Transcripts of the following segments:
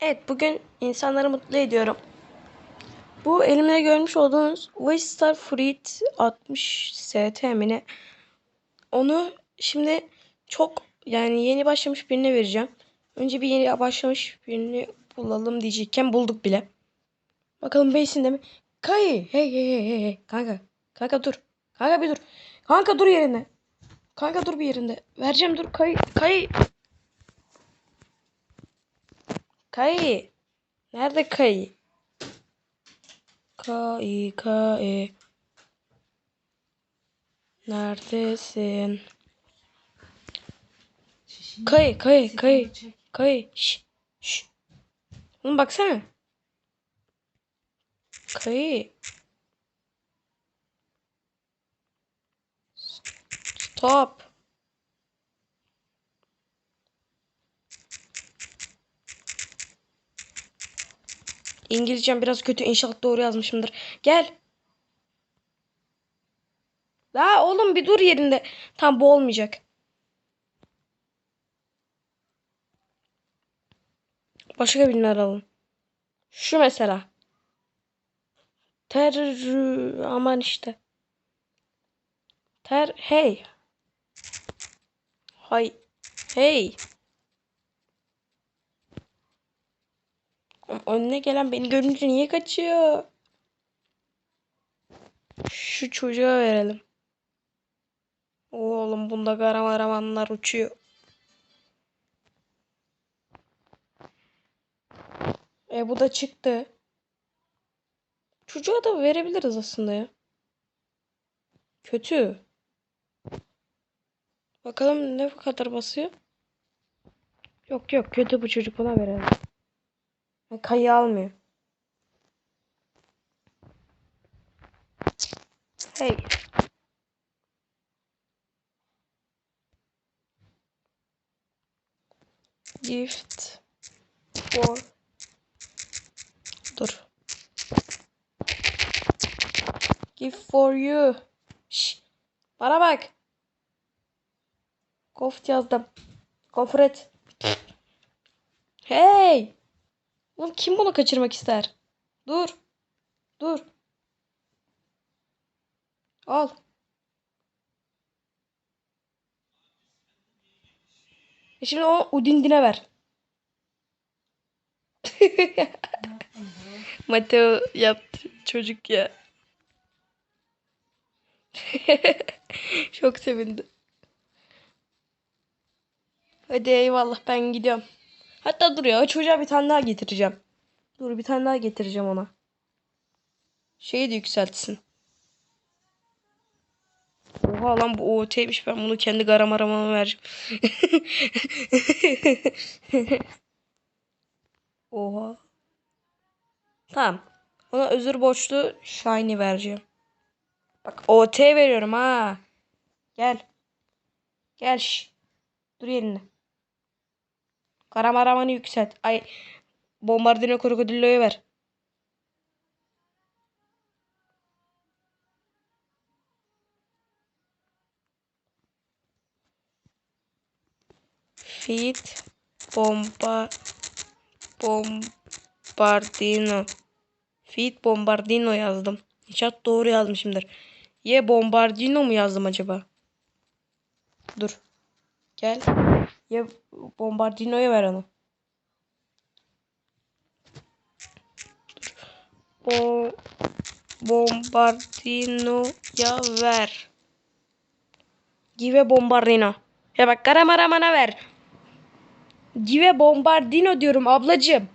Evet bugün insanları mutlu ediyorum. Bu elimde görmüş olduğunuz Waystar Fruit 60 ST mi? Onu şimdi çok yani yeni başlamış birine vereceğim. Önce bir yeni başlamış birini bulalım diyecekken bulduk bile. Bakalım base'inde mi? Kay hey hey hey hey hey kanka. Kanka dur. Kanka bir dur. Kanka dur yerinde. Kanka dur bir yerinde. Vereceğim dur kay kay. Kay. Nerede kay? Kay kay. Neredesin? Kay kay kay. Kay. Şş. Şş. Oğlum baksana. Kay. Stop. İngilizcem biraz kötü. İnşallah doğru yazmışımdır. Gel. La oğlum bir dur yerinde. Tam bu olmayacak. Başka birini arayalım. Şu mesela. Ter aman işte. Ter hey. Hay. Hey. Önüne gelen beni görünce niye kaçıyor? Şu çocuğa verelim. Oğlum bunda karamaramanlar uçuyor. E bu da çıktı. Çocuğa da verebiliriz aslında ya. Kötü. Bakalım ne kadar basıyor. Yok yok kötü bu çocuk buna verelim. Kayı almıyor. Hey. Gift for Dur. Gift for you. Şş. Bana bak. Koft yazdım. Gofret. Hey. Oğlum kim bunu kaçırmak ister? Dur. Dur. Al. E şimdi o Udindin'e ver. Mateo yaptı çocuk ya. Çok sevindi. Hadi eyvallah ben gidiyorum. Hatta dur ya çocuğa bir tane daha getireceğim. Dur bir tane daha getireceğim ona. Şeyi de yükseltsin. Oha lan bu OT'ymiş ben bunu kendi garam aramama vereceğim. Oha. Tamam. Ona özür borçlu Shiny vereceğim. Bak OT veriyorum ha. Gel. Gel. Dur yerinde. Karamaramanı yükselt. Ay bombardino krokodilloyu ver. Feed bomba bombardino. Feed bombardino yazdım. İnşaat doğru yazmışımdır. Ye bombardino mu yazdım acaba? Dur. Gel. Ye bombardino'ya ver onu. Bo bombardino'ya ver. Give bombardino. Ya bak karamaramana ver. Give bombardino diyorum ablacığım.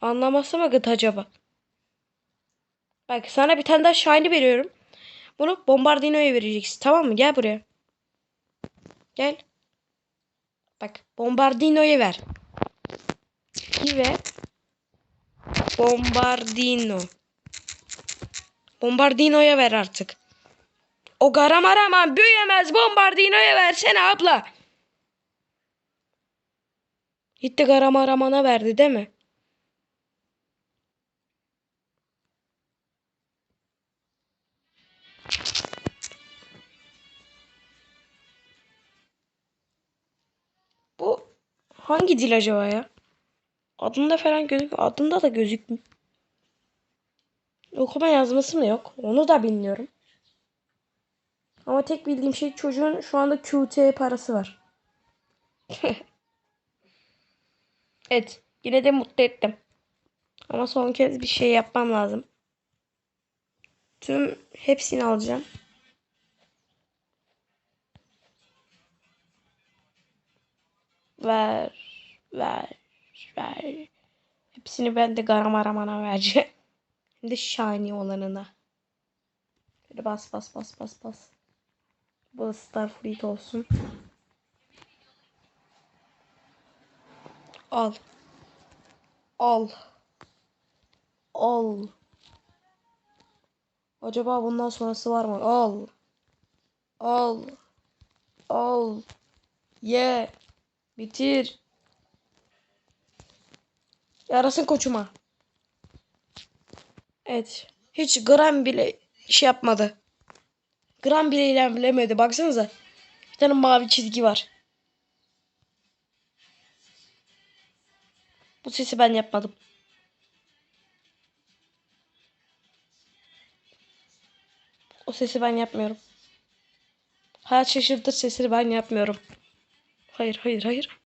Anlaması mı gıt acaba? Bak sana bir tane daha shiny veriyorum. Bunu Bombardino'ya vereceksin. Tamam mı? Gel buraya. Gel. Bak Bombardino'ya ver. Ve Bombardino. Bombardino'ya ver artık. O Garamaraman büyüyemez. Bombardino'ya versene abla. Gitti Garamaraman'a verdi değil mi? Hangi dil acaba ya? Adında falan gözükmüyor. Adında da gözükmüyor. Okuma yazması mı yok? Onu da bilmiyorum. Ama tek bildiğim şey çocuğun şu anda QT parası var. evet. Yine de mutlu ettim. Ama son kez bir şey yapmam lazım. Tüm hepsini alacağım. Ver. Ver. Ver. Hepsini ben de Garamaraman'a vereceğim. Hem de shiny olanına. Böyle bas bas bas bas bas. Bu Starfleet olsun. Al. Al. Al. Acaba bundan sonrası var mı? Al. Al. Al. Ye. Bitir. Yarasın koçuma. Evet. Hiç gram bile şey yapmadı. Gram bile ilerlemedi. Baksanıza. Bir tane mavi çizgi var. Bu sesi ben yapmadım. O sesi ben yapmıyorum. Hayat şaşırtır sesini ben yapmıyorum. Hayır hayır hayır.